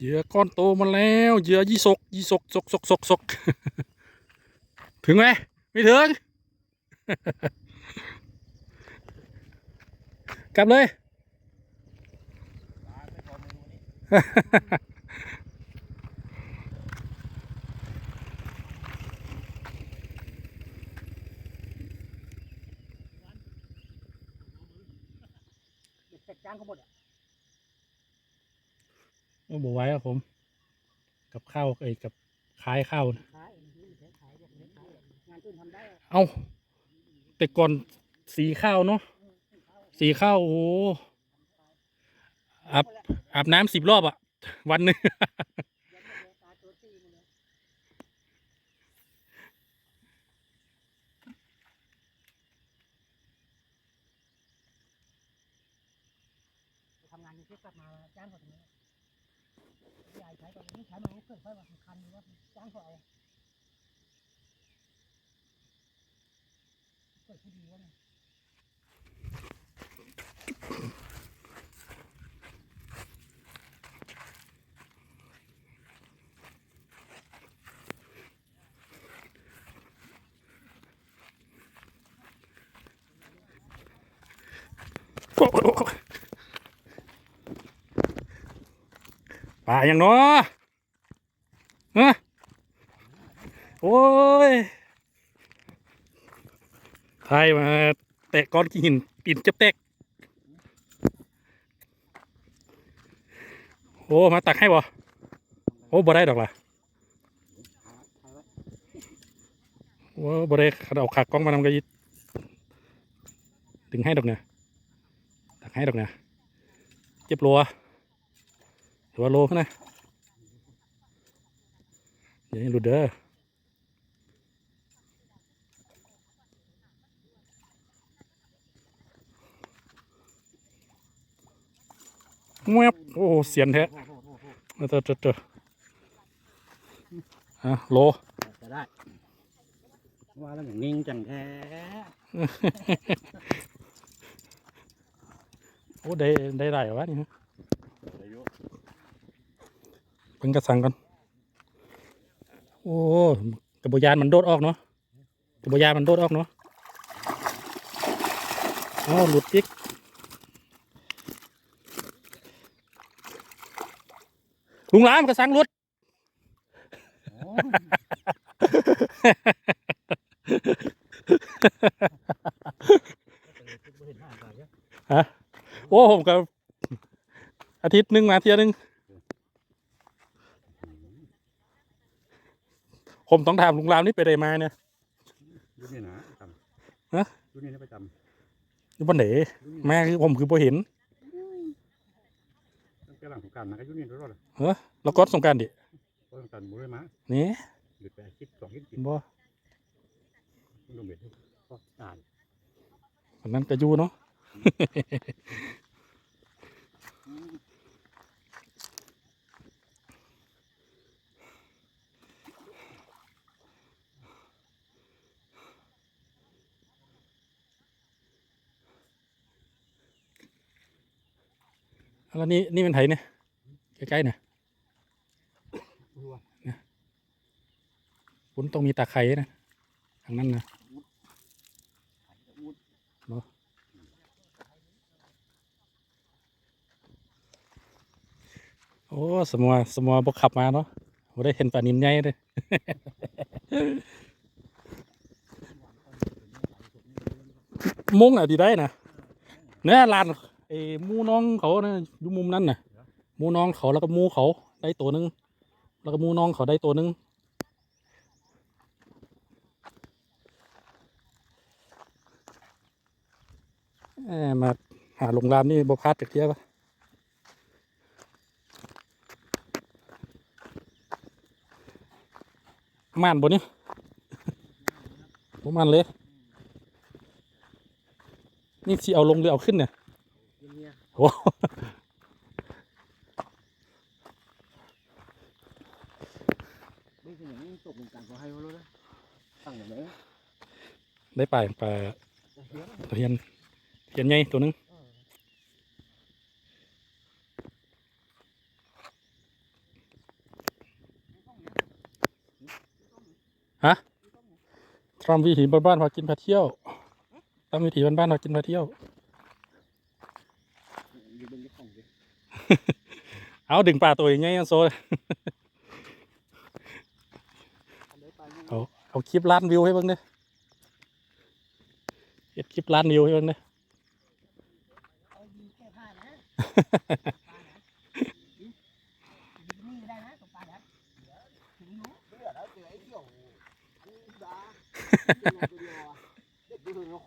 เหยื่อก้อนโตมาแล้วเหยื่อยี่สกยี่สกสกสกสกสกถึงไหมไม่ถึง กลับเลยจจ้างเขาหมดอะ โอ้บอกไว้ครับผม กับข้าวเอ้ยกับขายข้าวเอาแต่ก่อนสีข้าวเนาะสีข้าวโอ้อาบอาบน้ำสิบรอบอะวันหนึ่ง ยังไม่เลี้ยงปลาตัวตีหมดเลยไปทำงานกรุงเทพกลับมาจ้างเขาตรงนี้ ยายใช้ตอนใช้มันไม่เกิดค่อยว่าสำคัญหรือว่าจ้างเขาเอาเกิดที่ดีวะเนี่ยโอ้โหป่าอย่างเนาะโอ้ยใครมาแตะก้อนหินปิ่นจะแตก โอ้ มาตักให้บ่โอ้บ่ได้ดอกล่ะโอ้บ่ได้ขัดเอาขากล้องมานำกระยิดถึงให้ดอกเนี่ยตักให้ดอกเนะเจ็บรัวหรือว่าโลขึ้นนะอย่าให้หลุดเด้อ แวบโอ้เสียนแท้เออเจอเจอเจออะโลจะได้ว่าแล้วอย่างนิ่งจังแท้โอ้ได้ได้ไรวะนี่ฮะเพิ่งกระสังกันโอ้กระบยานมันโดดออกเนาะกระบยานมันโดดออกเนาะอ๋อหลุดอีก ลุงหลามกระสังหลุดโอ้ผมก็อาทิตย์หนึ่งมาเที่ยวหนึงผมต้องถามลุงรามนี่ไปได้มาเนี่ยรุ่นนี้นะประจฮะำรุ่นนี้นะประจอยู่บนไหนำรุ่นนี้มาคือผมคือพอเห็นตั้งแต่หลังสงกรารนะก็รุ่นนี้รอดเลย เออแล้วก็สงกรารดิเพราะสงกรารบุรีมานี่หรือแปดคิดสองคิดเห็กินนบ่ต้องดูเบ็ดก็อ่านวันนั้นก็อยู่เนาะแล้วนี่นี่เป็นไถเนี่ยใกล้ๆเนี่ย รัว คุณต้องมีตาไคร้นะทางนั้นนะโอ้สมัวสมัวบกขับมาเนาะบ่ได้เห็นปลานินใหญ่เลยมุ้งอะดีได้นะเนี่ยลานไอ้หมูน้องเขานะอยู่มุมนั้นน่ะหมูน้องเขาแล้วก็หมูเขาได้ตัวหนึง แล้วก็หมูน้องเขาได้ตัวหนึง มมาหาโรงแรมนี่บ่พลาดจากเที่ยวปะม่านบนนี่บ่ม่านเลย นี่สิเอาลงหรือเอาขึ้นเนี่ยเนี่ยโอ้นี่คืออย่างนี้ตกเหมือนกันเขาให้เขารู้นะตั้งอย่างนี้ได้ปลาอย่างปลาจะเฮี้ยน ตัวใหญ่ตัวนึงฮะทำวิถีบ้านๆพากินพาเที่ยวทำวิถีบ้านๆพากินพาเที่ยว เอาดึงปลาตัวใหญ่งโซ่เอาเอาคลิปล้านวิวให้เบิ่งเด้อเห็ดคลิปล้านวิวให้เบิ่งเด้อ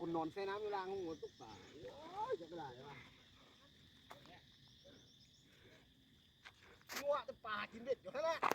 คนนอนแช่น้ำอยู่ล่างหัวตุ๊กตาโอ้ยจะกระดาษเลยวะงัวแต่ปลากินเด็ดอยู่ข้างหน้าเป็นแหล่า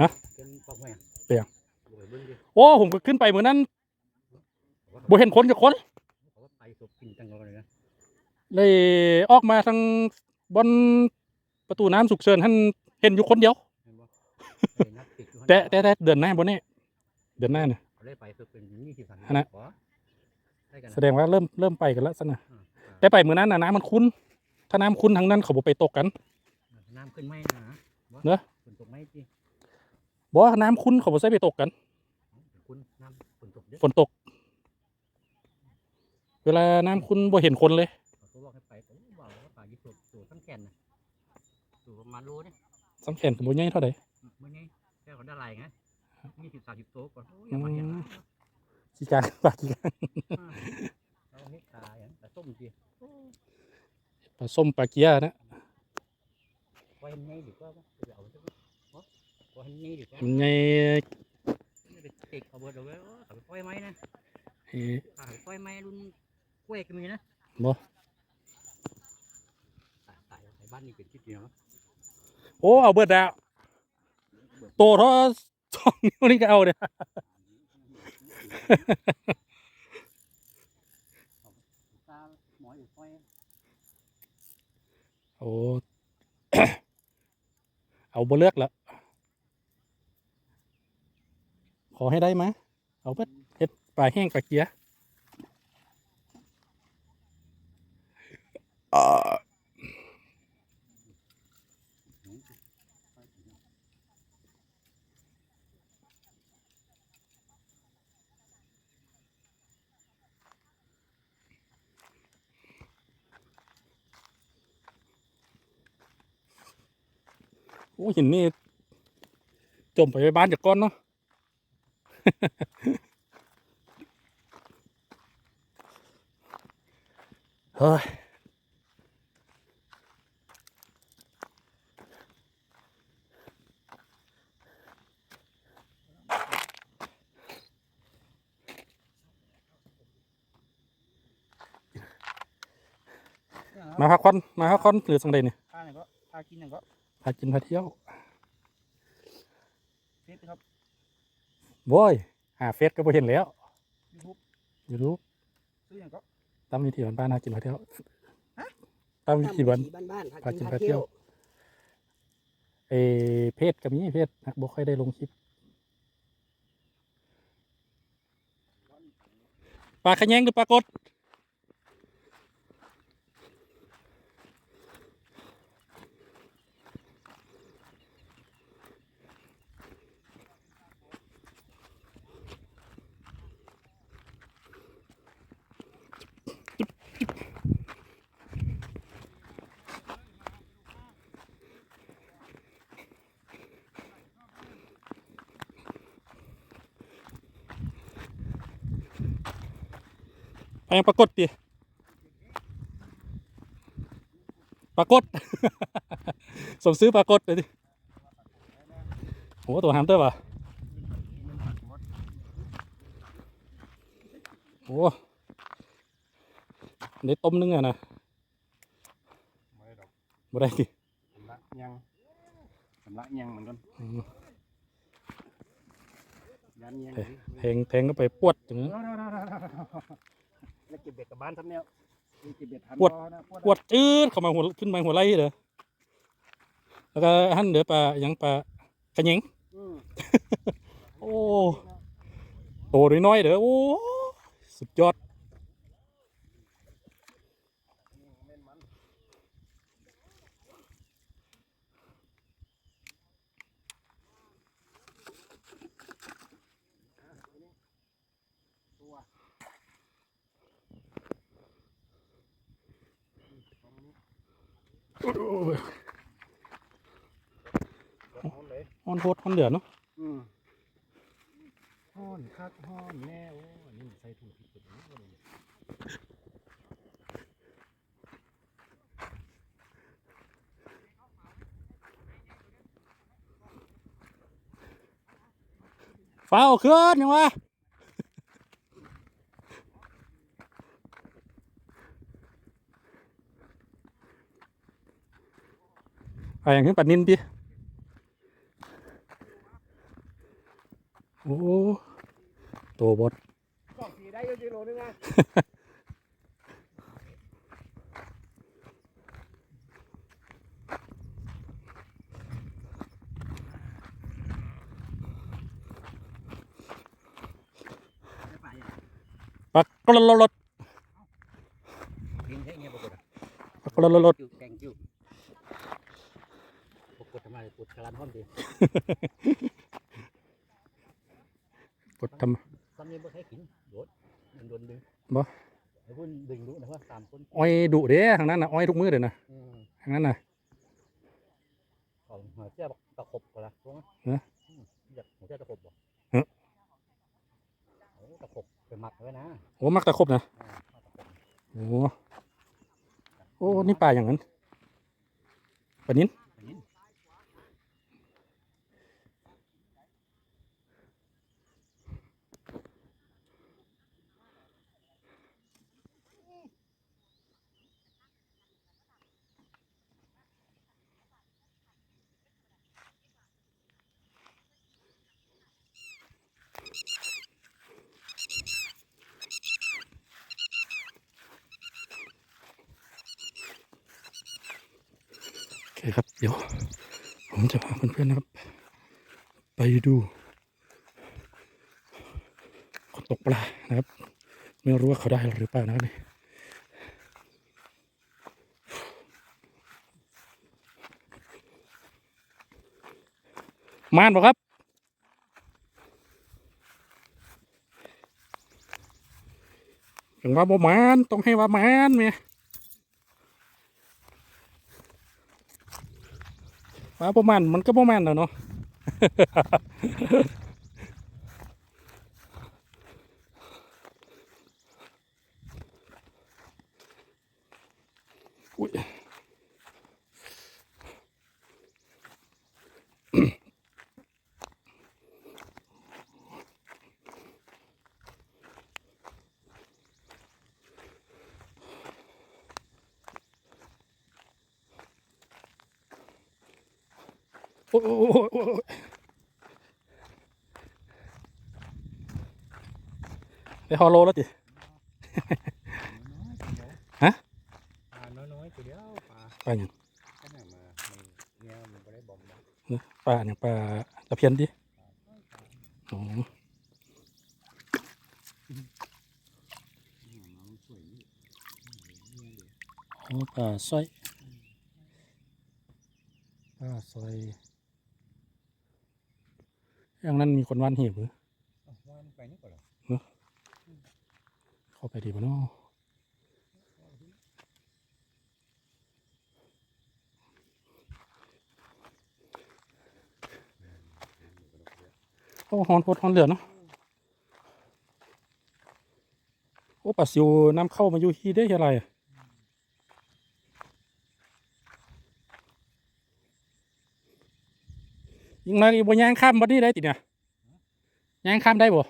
ฮะเป็นปอกแหวนเปลี่ยนรวยเบิ้งดิโอ้ผมก็ขึ้นไปเหมือนนั้นบ่เห็นคนจะคนเขาก็ไปศพกินจังเลยนะเลยออกมาทางบนประตูน้ำสุกเชิญท่านเห็นอยู่คนเดียวเห็นบ่ไอ้นักติดอยู่ข้างแต่แต่แต่เดือนหน้าบนนี้เดือนหน้าเนี่ยเขาได้ไปศพเป็นยี่สิบสามอันนั้นขอได้กันนะแสดงว่าเริ่มเริ่มไปกันแล้วสนะอ่าแต่ไปเหมือนนั้นนะน้ำมันคุ้น ถ้าน้ำคุ้นทางนั้นเขาบอกไปตกกัน น้ำขึ้นไหมนะบ่ เนอะฝนตกไหมจีบอกว่าน้ำคุ้นเขาบอกใส่ไปตกกันคุณน้ำฝนตกเยอะฝนตก เวลาน้ำคุ้นบ่เห็นคนเลยเขาบอกให้ไปผมบอกว่าป่ายี่สิบตัวตั้งแก่นนะตัวประมาณโลเนี่ยสังเกตกับบ่ใหญ่เท่าไหร่เมื่อไงแค่เขาได้ไรไงยี่สิบสามสิบตัวก่อนโอ้ยอือย่ามมาเห็นนะกี่การปลากี่การเราเฮ็ดตาอย่างแต่ส้มจีปลาส้มปลาเกียร์นะไว้ให้นี่ดีกว่า ให้นี่ดีกว่ามันไงไม่ได้ติดเอาเบิดเอาไว้เออเขาไปปล่อยไม้นะเอ่อเขาไปปล่อยไม้รุ่นกล้วยก็มีนะบ่ตายตายในบ้านนี่เป็นคิดเดียวนะโอ้เอาเบิดดาวโตเท่าสองนิ้วนี่ก็เอาเนี่ยตาหมออยู่ปล่อยโอ้เอาบ่เลือกละ ขอให้ได้มาเอาเบิดเฮ็ดปลาแห้งปลาเกียโอ้หินนี่จมไปไว้บ้านจากก้อนเนาะ เฮ้ยมาพักผ่อนมาพักผ่อนหรือสังใดเนี่ยปลาไหนก็ปลากินไหนก็พากินพาเที่ยวเฟซครับ โว้ยหาเฟซก็บ่เห็นแล้วยูทูบอยู่รู้ซื้ออย่างก็ตามวิธีบ้านๆหากินพาเที่ยวตามวิธีบ้านบ้านๆพากินพาเที่ยวเออเพศก็มีเพศนะบ่ค่อยได้ลงคลิปปลาขะแยงหรือปลากด ไปยังปลากดดิปลากดสมซื้อปลากดเลยดิโหตัวหามเตอร์ป่ะโอ้ได้ต้มนึงอะนะไม่ดอกบ่ได้ดิสำลักยังสำลักยังเหมือนกันอืมยันยังแทงแทงก็ไปปวดถึงแล้วเก็บเบ็ดกับบ้านทำแนวนี่เก็บเบ็ดทันปวดพอนะปวดปวดจืดเข้ามาหัวขึ้นมาหัวไหล่เด้อแล้วก็หันเดือปลาหยังปลากระเหยงอืมโอ้โตน้อยๆเด้อโอ้สุดยอด แม่นมัน โอ้ย เอาเลย ฮ้อนโพดฮ้อนเดือดเนาะอืมห้อนคักห้อนแน่โอ้อันนี่ใส่ถุงพริกตัวนี้ก็เลยฟ้าเอาขึ้นยังวะ ไปอย่างขึ้นปัดนินดิโอ้โตบดสองทีได้เยอะกิโลนึงอะปักกรลรถกินแค่เงี้ยปรากฏอะปักกรลร ถจิ้วแกงจิ้วปรากฏทำไมปวดกระลานห้อนดีกดทซ้ำนี้บ่ให้กินโดดมันโดนดึงบ่ไอ้พุ่นดึงดูนะว่าสามคนำอ้อยดุเด้ทางนั้นนะอ้อยทุกมือเลยนะอืมทางนั้นนะเอาหัวเจ้าบอกตะขบก็ละรู้ไหมฮะอืมอยากหัวเจ้าตะขบบ่ฮะโอ้ตะขบไปหมักไว้นะโอ้มักตะครบนะอ่าเอาตะขบโอ้โอ้นี่ปลาอย่างนั้นปลานิน คครับ เดี๋ยว ผมจะพาเพื่อนๆนะครับ ไปดูคนตกปลานะครับ ไม่รู้ว่าเขาได้หรือเปล่านะครับนี่มานบอกครับอย่างว่าบ่มาน ต้องให้ว่ามานเมีย มาประมาณมันก็ประมาณแล้วเนาะอุ้ยโอ้ยโอ้ยโอ้ยโอ้ย ได้ฮอลโลแล้วจิฮะปลาน้อยๆตัวเดียวปลาปลาอย่างขนาดมามันเนี่ยมันไม่ได้บอมนะเนอะปลาอย่างปลาตะเพียนดิอ๋อสวยนี่อ๋อปลาสร้อยปลาสร้อยอย่าง นั้นมีคนวานหีบหรือเอาว่ามันไปนี่ก่อนเหรอเข้าไปดีป่ะเนาะโอ้ฮอนโพดฮอนเหลือเนาะโอ้ปลาซิวน้ำเข้ามาอยู่ที่ได้ยังไงอะยิงมาอีบ่ย่างข้ามบ่นี่ได้ติเนี่ย ย่างข้ามได้บ่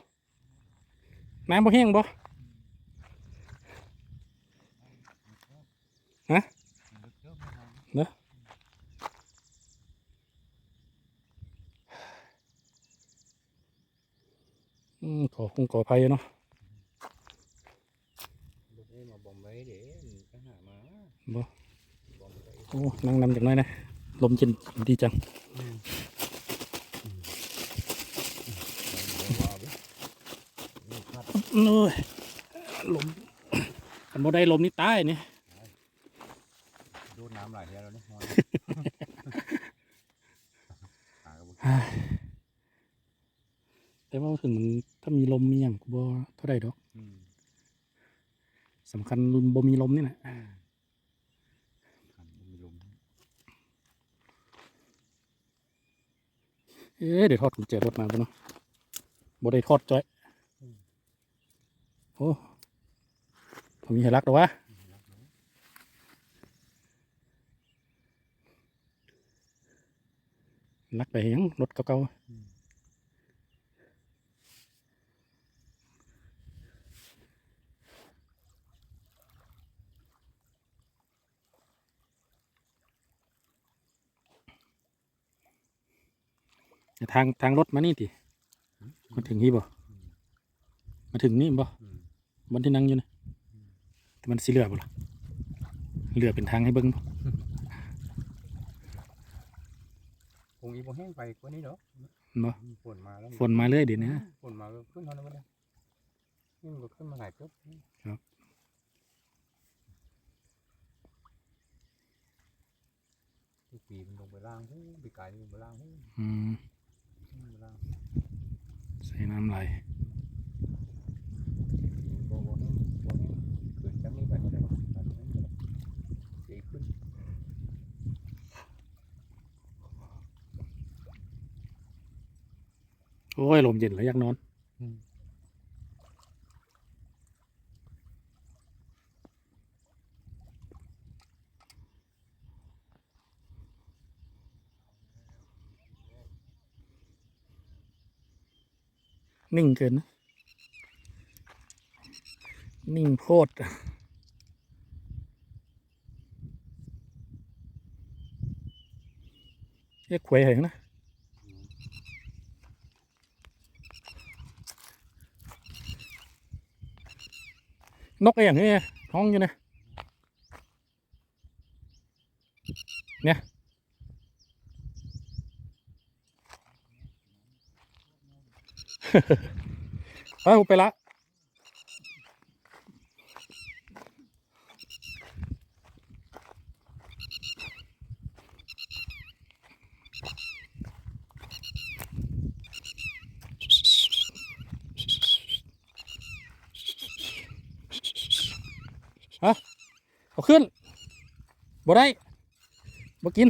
น้ำบ่แห้งบ่ฮะเนอะอืมขอคงขอภัยเนาะบ่โอ้นั่งนำจากหน้อยนะ ลมเย็นดีจัง โอ้ยลมคันบ่ได้ลมนี่ตายนี่ดูดน้ำไหลเทียวแล้วนี่มอนหากระบุกแต่ว่าถึงมันถ้ามีลมมีอย่างก็บ่เท่าใดดอกอืมสำคัญบ่มีลมนี่แหละขันมีลมเอ๊ะเดี๋ยวทอดกุญแจรถมาบ่เนาะบ่ได้ทอดจ้อย โอ้ผมมีให้รักดอกวะรักไปยังรถเก่าๆทางทางรถมานี่ติมาถึงนี่บ่มาถึงนี่บ่อืม บนที่นั่งอยู่นะแต่มันสีเหลือบ่ล่ะเหลือเป็นทางให้เบิ้งบ่คงอีโบแห้งไปกว่านี้เนาะบ่ฝนมาแล้วฝนมาเรื่อยเดี๋ยวนี้ฝนมาก็ขึ้นเท่านั้นก็ได้นี่มันก็ขึ้นมาหลายปุ๊บครับทุกปีมันลงไปล่างหู้ปีกายมันลงไปล่างหู้อืมลงไปล่างใส่น้ำไหล โบโบนี่โบนี่ขึ้นจากนี้ไปเท่าไหร่ตัดนี้ไปดีขึ้น โอ้ย ลมเย็นแล้วอยากนอนอืมนิ่งเกินนะ นิ่งโพดเรียกควยเหงนะ นกอะไรอย่างนี้ท้องอยู่นะเนี่ยไปผมไปละ ฮะเอาขึ้นบ่ได้บ่กิน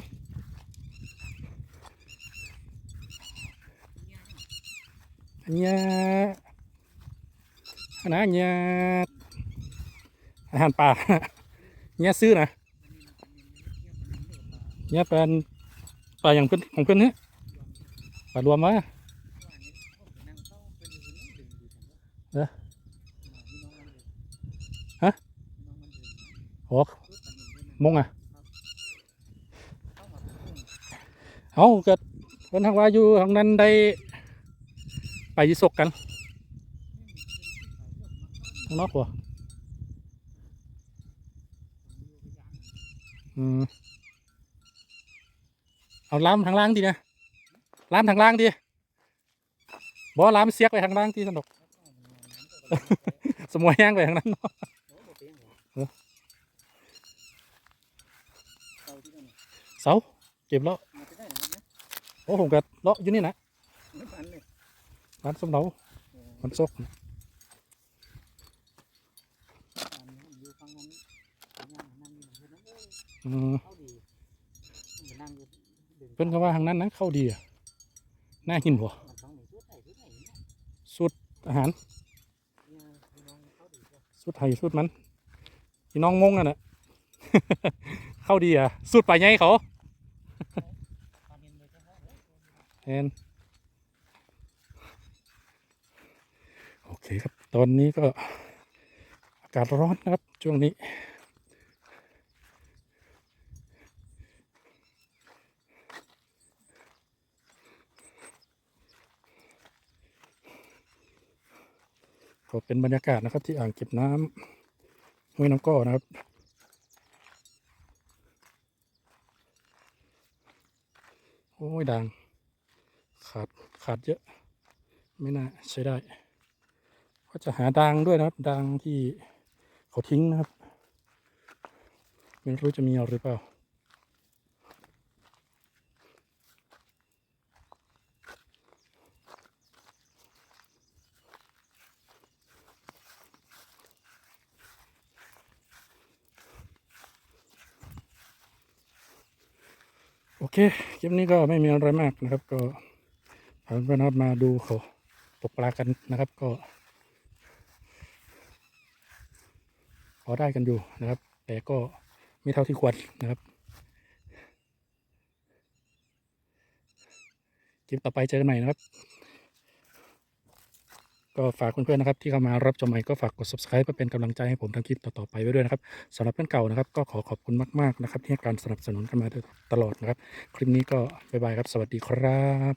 เนี่ยอันนะเนี่ยอาหารป่าเนี่ยซื้อนะเนี่ยเป็นปลาอย่างเพื่อนของเพื่อนเนี่ยปลารวมวะเออ โอ้มงอะ เอาเกิดเพิ่นทางว่าอยู่ทางนั้นได้ไปยิสกกันข้างนอกวะอืมเอาล้ามทางล่างดีนะล้ามทางล่างดีบ่ล้ามเสียกไปทางล่างที่สนุก สมวยแห้งไปทางนั้นเนาะ เสาเก็บแล้วโอ้ผมก็เลาะอยู่นี่นะร้านส้มเรามันซกเพิ่อนก็ว่าทางนั้นนะเข้าดีอะน่ากินหัวสูตรอาหารสูตรไทยสูตรมันพี่น้องมงอะนะ เข้าดีอะสูตรป่าใหญ่เขาแทนโอเคครับ ตอนนี้ก็อากาศร้อนนะครับ ช่วงนี้ ก็เป็นบรรยากาศนะครับที่อ่างเก็บน้ำห้วยน้ำก้อนะครับ โอ้ยดังขาดขาดเยอะ ไม่น่าใช้ได้ ก็จะหาดังด้วยนะครับดังที่เขาทิ้งนะครับ ไม่รู้จะมีเอาหรือเปล่า โอเคคลิปนี้ก็ไม่มีอะไรมากนะครับ ก็พาเพื่อนๆมาดูเขาตกปลากันนะครับก็พอได้กันอยู่นะครับ แต่ก็ไม่เท่าที่ควรนะครับคลิปต่อไปเจอกันใหม่นะครับ ก็ฝากเพื่อนๆนะครับที่เข้ามารับชมใหม่ก็ฝากกด subscribe เพื่อเป็นกำลังใจให้ผมทำคลิปต่อๆไปไว้ด้วยนะครับสำหรับเพื่อนเก่านะครับ ก็ขอขอบคุณมากๆนะครับ ที่ให้การสนับสนุนกันมาตลอดนะครับ คลิปนี้ก็บ๊ายบายครับ สวัสดีครับ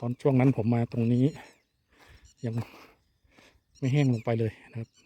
ตอนช่วงนั้นผมมาตรงนี้ ยังไม่แห้งลงไปเลยนะครับ